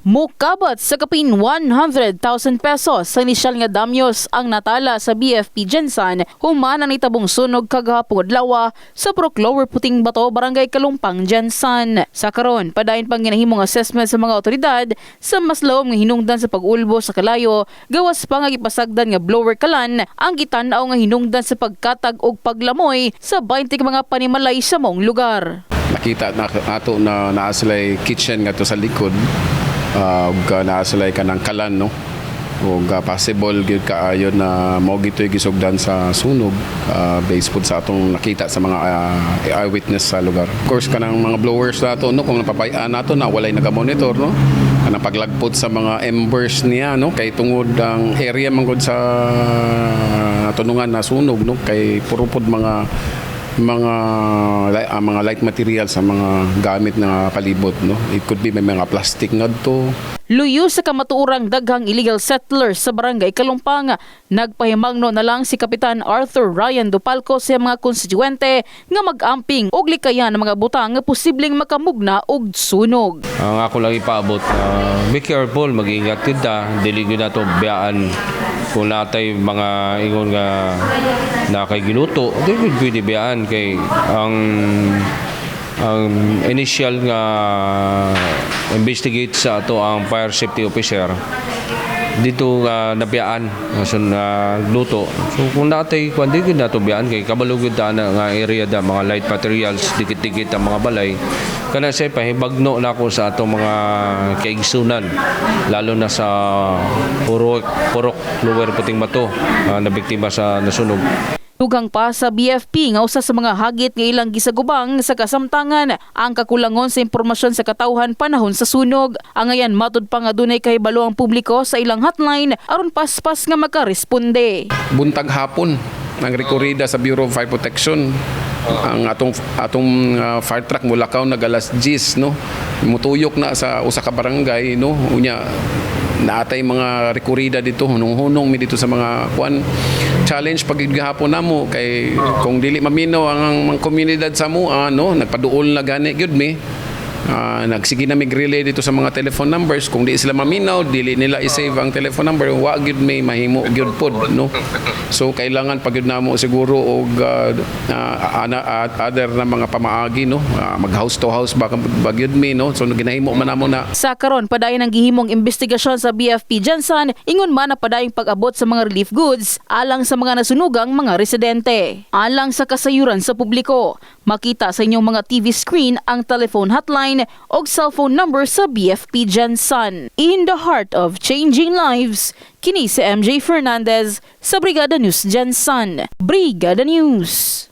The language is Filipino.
Mukabat sa kapin 100,000 pesos sa inisyal nga damyos ang natala sa BFP Jensan human ang itabong sunog kagahapon adlaw sa Brook Lower Puting Bato, Barangay Kalumpang, Jensan. Sa karon, padayon pang ginahimong assessment sa mga otoridad sa mas lawom nga hinungdan sa pag-ulbo sa kalayo, gawas pa nga gipasagdan nga blower kalan ang gitan-aw nga hinungdan sa pagkatag og paglamoy sa 20 ka mga panimalay sa mong lugar. nakita na ato na naa kitchen nga to sa likod uh, ug uh, naa sila'y kanang kalan no? Ug uh, possible gyud kaayo na mao gitoy gisugdan sa sunog uh, based pud sa atong nakita sa mga uh, eyewitness sa lugar. Of course kanang mga blowers nato no? Kung napapayaan nato na walay naga-monitor no? Kanang paglagpot sa mga embers niya no? Kay tungod ang area man sa natunungan na sunog no? Kay puro pud mga mga ah, mga light materials sa mga gamit na palibot no it could be may mga plastic ngadto Luyo sa kamatuurang daghang illegal settlers sa barangay Kalumpang, nagpahimangno na lang si Kapitan Arthur Ryan Dupalco sa mga konstituente nga mag-amping og likayan ng mga butang nga posibleng makamugna og sunog. Ang ako lang ipaabot, ah, be careful, mag-ingat yun ta. Dili yun na to biyaan. Kung natay mga ingon nga na kay giluto, di pwede biyaan kay ang ang initial nga investigate sa ato ang fire safety officer dito nga nabiyaan sa na luto. So kung natay kung di gyud nato biyaan kay kabalugod ta na nga area da mga light materials dikit-dikit ang mga balay kana say pahibagno na ako sa ato mga kaigsunan lalo na sa purok purok lower puting mato uh, na biktima sa nasunog. Dugang pa sa BFP nga usa sa mga hagit nga ilang gisagubang sa kasamtangan ang kakulangon sa impormasyon sa katawhan panahon sa sunog. Ang ngayon matud pa nga dunay kahibalo ang publiko sa ilang hotline aron paspas nga makaresponde. buntag hapon ang rekorida sa Bureau of Fire Protection. Ang atong atong uh, fire truck mulakaw nag alas 10 no? Mutuyok na sa usa ka barangay no? Unya naatay mga rekorida dito. Hunong-hunong mi dito sa mga kwan. Challenge pag gihapon namo kay kung dili maminaw ang, ang mga komunidad sa mo no? Nagpaduol na gani. Gyud mi Ah, nagsige na mig relay dito sa mga telephone numbers. Kung di sila maminaw dili nila i-save ang telephone number. Wa gyud may mahimo gyud pod no? So kailangan pag namo siguro og ah, ana at other na mga pamaagi no? Ah, mag house to house ba ba gyud mi no? So ginahimo man namo na. Sa karon padayon ang gihimong investigasyon sa BFP Jansan. Ingon man na padayong pag-abot sa mga relief goods alang sa mga nasunugang mga residente. Alang sa kasayuran sa publiko, makita sa inyong mga TV screen ang telephone hotline o cellphone number sa BFP Jansan. In the heart of changing lives, kini si MJ Fernandez sa Brigada News Jansan. Brigada News.